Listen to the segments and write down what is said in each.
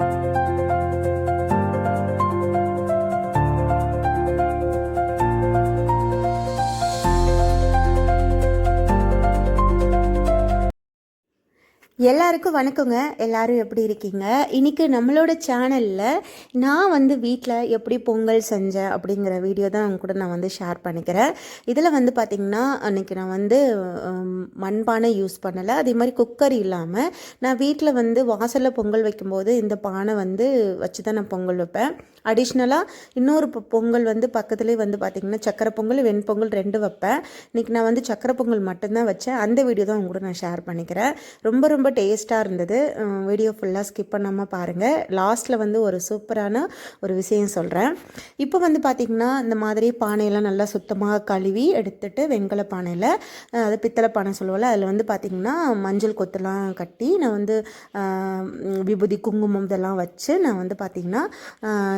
you எல்லாருக்கும் வணக்கங்க. எல்லாரும் எப்படி இருக்கீங்க? இன்னைக்கு நம்மளோட சேனலில் நான் வந்து வீட்டில் எப்படி பொங்கல் செஞ்சேன் அப்படிங்கிற வீடியோ தான் உங்க கூட நான் வந்து ஷேர் பண்ணிக்கிறேன். இதில் வந்து பார்த்திங்கன்னா அன்றைக்கி நான் வந்து மண்பானை யூஸ் பண்ணலை. அதே மாதிரி குக்கர் இல்லாமல் நான் வீட்டில் வந்து வாசலில் பொங்கல் வைக்கும்போது இந்த பானை வந்து வச்சு தான் நான் பொங்கல் வைப்பேன். அடிஷ்னலாக இன்னொரு பொ- பொங்கல் வந்து பக்கத்துலேயே வந்து பார்த்திங்கன்னா சக்கரை பொங்கல் வெண்பொங்கல் ரெண்டு வைப்பேன். இன்றைக்கி நான் வந்து சக்கரை பொங்கல் மட்டும்தான் வச்சேன். அந்த வீடியோ தான் உங்க கூட நான் ஷேர் பண்ணிக்கிறேன். ரொம்ப ரொம்ப டேஸ்ட்டாக இருந்தது. வீடியோ ஃபுல்லாக ஸ்கிப் பண்ணாமல் பாருங்கள் லாஸ்ட்டில் வந்து ஒரு சூப்பரான ஒரு விஷயம் சொல்கிறேன் இப்போ வந்து பார்த்திங்கன்னா இந்த மாதிரி பானையெல்லாம் நல்லா சுத்தமாக கழுவி எடுத்துட்டு வெண்கல பானையில் அது பித்தளை பானை சொல்லுவோம்ல அதில் வந்து பார்த்திங்கன்னா மஞ்சள் கொத்துலாம் கட்டி நான் வந்து விபூதி குங்குமம் இதெல்லாம் வச்சு நான் வந்து பார்த்திங்கன்னா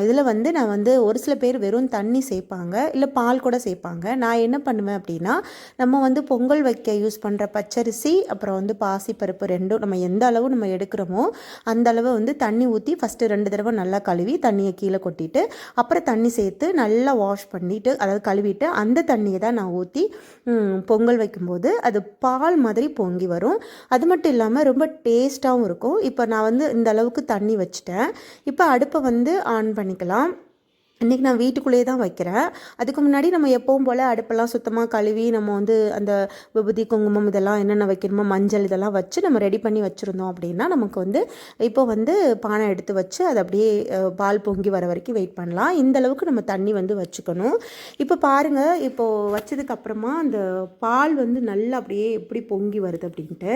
இதில் வந்து நான் வந்து ஒரு சில பேர் வெறும் தண்ணி சேர்ப்பாங்க இல்லை பால் கூட சேர்ப்பாங்க நான் என்ன பண்ணுவேன் அப்படின்னா நம்ம வந்து பொங்கல் வைக்க யூஸ் பண்ணுற பச்சரிசி அப்புறம் வந்து பாசிப்பருப்பு ரெண்டும் நம்ம எந்த அளவு நம்ம எடுக்கிறோமோ அந்த அளவு வந்து தண்ணி ஊற்றி ஃபஸ்ட்டு ரெண்டு தடவை நல்லா கழுவி தண்ணியை கீழே கொட்டிட்டு அப்புறம் தண்ணி சேர்த்து நல்லா வாஷ் பண்ணிவிட்டு அதாவது கழுவிட்டு அந்த தண்ணியை தான் நான் ஊற்றி பொங்கல் வைக்கும்போது அது பால் மாதிரி பொங்கி வரும். அது மட்டும் இல்லாமல் ரொம்ப டேஸ்ட்டாகவும் இருக்கும். இப்போ நான் வந்து இந்த அளவுக்கு தண்ணி வச்சுட்டேன். இப்போ அடுப்பை வந்து ஆன் பண்ணிக்கலாம். இன்றைக்கி நான் வீட்டுக்குள்ளேயே தான் வைக்கிறேன். அதுக்கு முன்னாடி நம்ம எப்பவும் போல் அடுப்பெல்லாம் சுத்தமாக கழுவி நம்ம வந்து அந்த விபூதி குங்குமம் இதெல்லாம் என்னென்ன வைக்கணுமோ மஞ்சள் இதெல்லாம் வச்சு நம்ம ரெடி பண்ணி வச்சுருந்தோம் அப்படின்னா நமக்கு வந்து இப்போ வந்து பானை எடுத்து வச்சு அதை அப்படியே பால் பொங்கி வர வரைக்கும் வெயிட் பண்ணலாம். இந்த அளவுக்கு நம்ம தண்ணி வந்து வச்சுக்கணும். இப்போ பாருங்கள் இப்போது வச்சதுக்கப்புறமா அந்த பால் வந்து நல்லா அப்படியே எப்படி பொங்கி வருது அப்படின்ட்டு.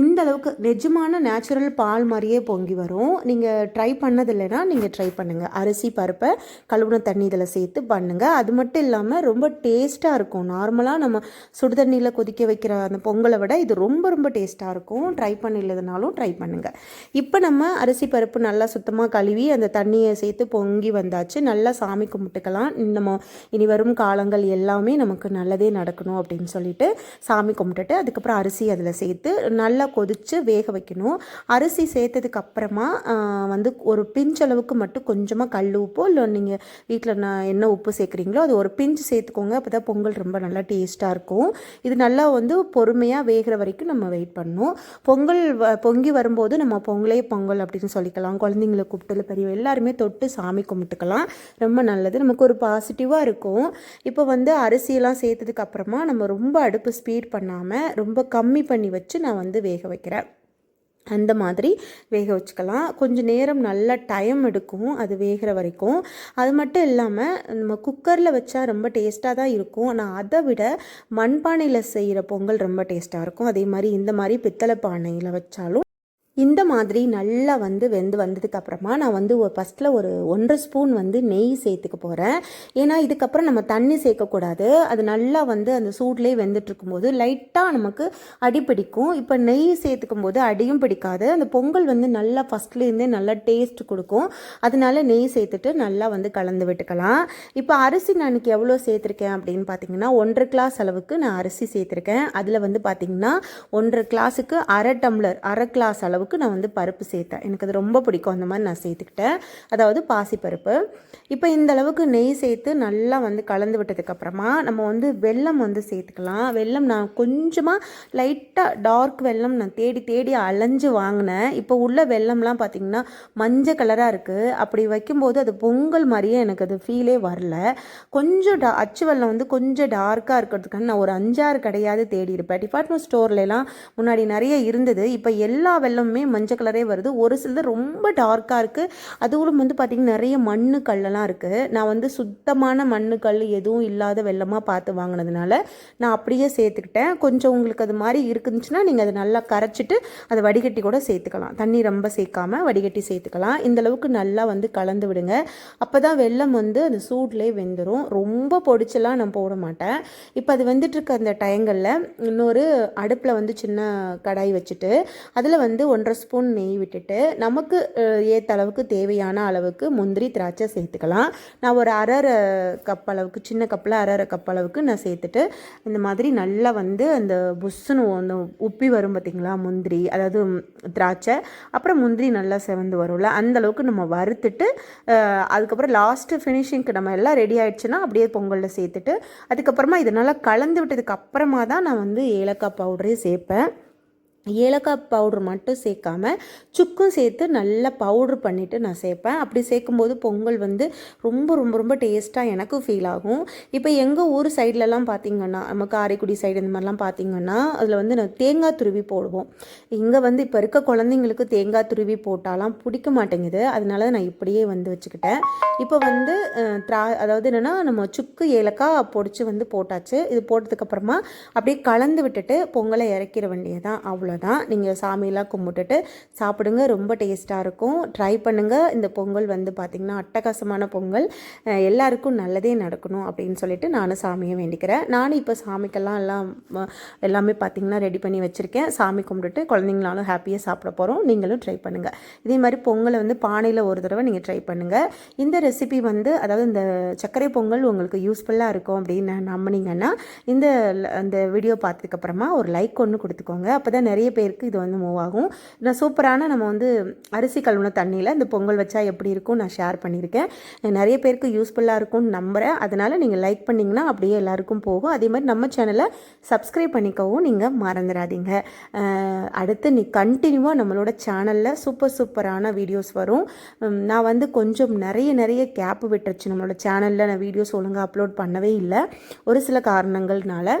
இந்த அளவுக்கு நிஜமான நேச்சுரல் பால் மாதிரியே பொங்கி வரும். நீங்கள் ட்ரை பண்ணதில்லைன்னா நீங்கள் ட்ரை பண்ணுங்கள் அரிசி பருப்பை கழுவுன தண்ணி இதில் சேர்த்து பண்ணுங்கள் அது மட்டும் இல்லாமல் ரொம்ப டேஸ்ட்டாக இருக்கும். நார்மலாக நம்ம சுடு தண்ணியில் கொதிக்க வைக்கிற அந்த பொங்கலை விட இது ரொம்ப ரொம்ப டேஸ்ட்டாக இருக்கும். ட்ரை பண்ணலதுனாலும் ட்ரை பண்ணுங்கள் இப்போ நம்ம அரிசி பருப்பு நல்லா சுத்தமாக கழுவி அந்த தண்ணியை சேர்த்து பொங்கி வந்தாச்சு. நல்லா சாமி கும்பிட்டுக்கலாம். நம்ம இனி வரும் காலங்கள் எல்லாமே நமக்கு நல்லதே நடக்கணும் அப்படின்னு சொல்லிட்டு சாமி கும்பிட்டுட்டு அதுக்கப்புறம் அரிசி அதில் சேர்த்து நல்ல நல்லா கொதித்து வேக வைக்கணும். அரிசி சேர்த்ததுக்கு அப்புறமா வந்து ஒரு பிஞ்ச் அளவுக்கு மட்டும் கொஞ்சமாக கல் உப்போ இல்லை நீங்கள் வீட்டில் நான் என்ன உப்பு சேர்க்குறீங்களோ அது ஒரு பிஞ்சு சேர்த்துக்கோங்க. அப்போ தான் பொங்கல் ரொம்ப நல்லா டேஸ்ட்டாக இருக்கும். இது நல்லா வந்து பொறுமையாக வேகிற வரைக்கும் நம்ம வெயிட் பண்ணணும். பொங்கல் வ- பொங்கி வரும்போது நம்ம பொங்கலே பொங்கல் அப்படின்னு சொல்லிக்கலாம். குழந்தைங்களை கூப்பிட்டு பெரிய எல்லாருமே தொட்டு சாமி கும்பிட்டுக்கலாம். ரொம்ப நல்லது. நமக்கு ஒரு பாசிட்டிவாக இருக்கும். இப்போ வந்து அரிசியெல்லாம் சேர்த்ததுக்கு அப்புறமா நம்ம ரொம்ப அடுப்பு ஸ்பீட் பண்ணாமல் ரொம்ப கம்மி பண்ணி வச்சு நான் வந்து வேக வைக்கிறேன் அந்த மாதிரி வேக வச்சுக்கலாம். கொஞ்சம் நேரம் நல்லா டைம் எடுக்கும் அது வேகிற வரைக்கும். அது மட்டும் இல்லாமல் நம்ம குக்கரில் வச்சா ரொம்ப டேஸ்ட்டாக தான் இருக்கும். ஆனால் அதை விட மண்பானையில் செய்கிற பொங்கல் ரொம்ப டேஸ்ட்டாக இருக்கும். அதே மாதிரி இந்த மாதிரி பித்தளை பானையில் வச்சாலும் இந்த மாதிரி நல்லா வந்து வெந்து வந்ததுக்கப்புறமா நான் வந்து ஃபஸ்ட்டில் ஒரு ஒன்றரை ஸ்பூன் வந்து நெய் சேர்த்துக்க போகிறேன் ஏன்னா இதுக்கப்புறம் நம்ம தண்ணி சேர்க்கக்கூடாது. அது நல்லா வந்து அந்த சூட்லேயே வெந்துட்டுருக்கும்போது லைட்டாக நமக்கு அடி பிடிக்கும். இப்போ நெய் சேர்த்துக்கும் போது அடியும் பிடிக்காது. அந்த பொங்கல் வந்து நல்லா ஃபஸ்ட்லேருந்தே நல்லா டேஸ்ட் கொடுக்கும். அதனால நெய் சேர்த்துட்டு நல்லா வந்து கலந்து விட்டுக்கலாம். இப்போ அரிசி நான் இன்றைக்கி எவ்வளோ சேர்த்துருக்கேன் அப்படின்னு பார்த்தீங்கன்னா ஒன்றரை கிளாஸ் அளவுக்கு நான் அரிசி சேர்த்துருக்கேன். அதில் வந்து பார்த்தீங்கன்னா ஒன்றரை கிளாஸுக்கு அரை டம்ளர் அரை கிளாஸ் அளவுக்கு நான் வந்து பருப்பு சேர்த்தேன். எனக்கு அது ரொம்ப பிடிக்கும். அந்த மாதிரி நான் சேர்த்துக்கிட்டேன். அதாவது பாசிப்பருப்பு இப்போ இந்த அளவுக்கு நெய் சேர்த்து நல்லா வந்து கலந்து விட்டதுக்கப்புறமா நம்ம வந்து வெல்லம் வந்து சேர்த்துக்கலாம். வெல்லம் நான் கொஞ்சமாக லைட்டாக டார்க் வெல்லம் நான் தேடி தேடி அலைஞ்சு வாங்கினேன். இப்போ உள்ள வெல்லம்லாம் பார்த்திங்கன்னா மஞ்சள் கலராக இருக்குது அப்படி வைக்கும்போது அது பொங்கல் மாதிரியே எனக்கு அது ஃபீலே வரல. கொஞ்சம் டா அச்சு வெல்லம் வந்து கொஞ்சம் டார்க்காக இருக்கிறதுக்கான நான் ஒரு அஞ்சாறு கிடையாது தேடி இருப்பேன். டிபார்ட்மெண்ட் ஸ்டோர்லலாம் முன்னாடி நிறைய இருந்தது. இப்போ எல்லா எல்லாமே மஞ்சள் கலரே வருது. ஒரு சிலது ரொம்ப டார்க்காக இருக்குது அதுவும் வந்து பார்த்திங்கன்னா நிறைய மண்ணு கல்லெல்லாம் இருக்குது நான் வந்து சுத்தமான மண்ணு கல் எதுவும் இல்லாத வெள்ளமாக பார்த்து வாங்கினதுனால நான் அப்படியே சேர்த்துக்கிட்டேன். கொஞ்சம் உங்களுக்கு அது மாதிரி இருக்குதுச்சுன்னா நீங்கள் அதை நல்லா கரைச்சிட்டு அதை வடிகட்டி கூட சேர்த்துக்கலாம். தண்ணி ரொம்ப சேர்க்காம வடிகட்டி சேர்த்துக்கலாம். இந்தளவுக்கு நல்லா வந்து கலந்து விடுங்க. அப்போ தான் வெல்லம் வந்து அந்த சூட்லேயே வெந்துடும் ரொம்ப பொடிச்செல்லாம் நான் போட மாட்டேன். இப்போ அது வெந்துட்டு இருக்க அந்த டயங்களில் இன்னொரு அடுப்பில் வந்து சின்ன கடாய் வச்சுட்டு அதில் வந்து ஒன்றரை ஒன்றரை ஸ்பூன் நெய் விட்டுட்டு நமக்கு ஏற்ற அளவுக்கு தேவையான அளவுக்கு முந்திரி திராட்சை சேர்த்துக்கலாம். நான் ஒரு அரை கப் அளவுக்கு சின்ன கப்பில் அரை கப் அளவுக்கு நான் சேர்த்துட்டு இந்த மாதிரி நல்லா வந்து அந்த புஷ்ஷுன்னு அந்த உப்பி வரும் பார்த்திங்களா முந்திரி அதாவது திராட்சை. அப்புறம் முந்திரி நல்லா செவந்து வரும்ல அந்த அளவுக்கு நம்ம வறுத்துட்டு அதுக்கப்புறம் லாஸ்ட்டு ஃபினிஷிங்க்கு நம்ம எல்லாம் ரெடி ஆகிடுச்சுன்னா அப்படியே பொங்கலில் சேர்த்துட்டு அதுக்கப்புறமா இதனால் கலந்து விட்டதுக்கு அப்புறமா தான் நான் வந்து ஏலக்காய் பவுடரே சேர்ப்பேன். ஏலக்காய் பவுடர் மட்டும் சேர்க்காம சுக்கும் சேர்த்து நல்லா பவுட்ரு பண்ணிவிட்டு நான் சேர்ப்பேன். அப்படி சேர்க்கும்போது பொங்கல் வந்து ரொம்ப ரொம்ப ரொம்ப டேஸ்ட்டாக எனக்கும் ஃபீல் ஆகும். இப்போ எங்கள் ஊர் சைட்லலாம் பார்த்திங்கன்னா நம்ம காரைக்குடி சைடு இந்த மாதிரிலாம் பார்த்திங்கன்னா அதில் வந்து நான் தேங்காய் துருவி போடுவோம். இங்கே வந்து இப்போ இருக்க குழந்தைங்களுக்கு தேங்காய் துருவி போட்டாலாம் பிடிக்க மாட்டேங்குது. அதனால நான் இப்படியே வந்து வச்சுக்கிட்டேன். இப்போ வந்து த்ரா திரா அதாவது என்னென்னா நம்ம சுக்கு ஏலக்காய் பொடிச்சு வந்து போட்டாச்சு. இது போட்டதுக்கப்புறமா அப்படியே கலந்து விட்டுட்டு பொங்கலை இறக்கிற வேண்டியதான் தான் நீங்கள் சாமியெல்லாம் கும்பிட்டுட்டு சாப்பிடுங்க. ரொம்ப டேஸ்ட்டாக இருக்கும். ட்ரை பண்ணுங்கள் இந்த பொங்கல் வந்து பார்த்திங்கன்னா அட்டகாசமான பொங்கல். எல்லாருக்கும் நல்லதே நடக்கணும் அப்படின்னு சொல்லிட்டு நானும் சாமியை வேண்டிக்கிறேன். நானும் இப்போ சாமிக்கெல்லாம் எல்லாம் எல்லாமே பார்த்திங்கன்னா ரெடி பண்ணி வச்சுருக்கேன். சாமி கும்பிட்டுட்டு குழந்தைங்களாலும் ஹாப்பியாக சாப்பிட போகிறோம் நீங்களும் ட்ரை பண்ணுங்கள் இதே மாதிரி பொங்கலை வந்து பானையில் ஒரு தடவை நீங்கள் ட்ரை பண்ணுங்கள் இந்த ரெசிபி வந்து அதாவது இந்த சர்க்கரை பொங்கல் உங்களுக்கு யூஸ்ஃபுல்லாக இருக்கும் அப்படின்னு நம்பினீங்கன்னா இந்த அந்த வீடியோ பார்த்ததுக்கப்புறமா ஒரு லைக் ஒன்று கொடுத்துக்கோங்க. அப்போ தான் நிறைய நிறைய பேருக்கு இது வந்து மூவ் ஆகும். நான் சூப்பரான நம்ம வந்து அரிசி கழுவுன தண்ணியில் இந்த பொங்கல் வச்சா எப்படி இருக்கும் நான் ஷேர் பண்ணியிருக்கேன். நிறைய பேருக்கு யூஸ்ஃபுல்லாக இருக்கும்னு நம்புகிறேன் அதனால் நீங்கள் லைக் பண்ணிங்கன்னா அப்படியே எல்லாருக்கும் போகும். அதே மாதிரி நம்ம சேனலை சப்ஸ்கிரைப் பண்ணிக்கவும் நீங்கள் மறந்துடாதீங்க அடுத்து நீ கண்டினியூவாக நம்மளோட சேனலில் சூப்பர் சூப்பரான வீடியோஸ் வரும். நான் வந்து கொஞ்சம் நிறைய நிறைய கேப் விட்டுருச்சு. நம்மளோட சேனலில் நான் வீடியோஸ் ஒழுங்காக அப்லோட் பண்ணவே இல்லை. ஒரு சில காரணங்கள்னால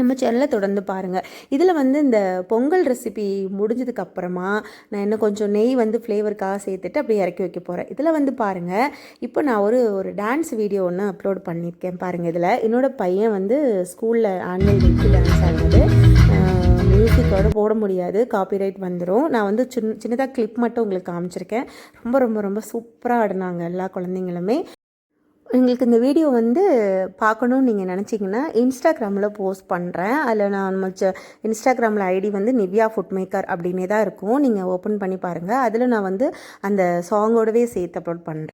நம்ம சேனலை தொடர்ந்து பாருங்கள் இதில் வந்து இந்த பொங்கல் ரெசிபி முடிஞ்சதுக்கு அப்புறமா நான் இன்னும் கொஞ்சம் நெய் வந்து ஃப்ளேவருக்காக சேர்த்துட்டு அப்படியே இறக்கி வைக்க போகிறேன் இதில் வந்து பாருங்கள் இப்போ நான் ஒரு ஒரு டான்ஸ் வீடியோ ஒன்று அப்லோட் பண்ணியிருக்கேன் பாருங்கள் இதில். என்னோடய பையன் வந்து ஸ்கூலில் ஆன்லைன் டேக்கு டான்ஸ் ஆடுறது. மியூசிக்கோடு போட முடியாது. காப்பிரைட் வந்துடும் நான் வந்து சின் சின்னதாக கிளிப் மட்டும் உங்களுக்கு காமிச்சிருக்கேன். ரொம்ப ரொம்ப ரொம்ப சூப்பராக ஆடினாங்க எல்லா குழந்தைங்களுமே. உங்களுக்கு இந்த வீடியோ வந்து பார்க்கணும்னு நீங்கள் நினச்சிங்கன்னா இன்ஸ்டாகிராமில் போஸ்ட் பண்ணுறேன் அதில் நான் மச்ச இன்ஸ்டாகிராமில் ஐடி வந்து நிவ்யா ஃபுட் மேக்கர் அப்படின்னே தான் இருக்கும். நீங்கள் ஓப்பன் பண்ணி பாருங்கள் அதில் நான் வந்து அந்த சாங்கோடவே சேர்த்து அப்லோட் பண்ணுறேன்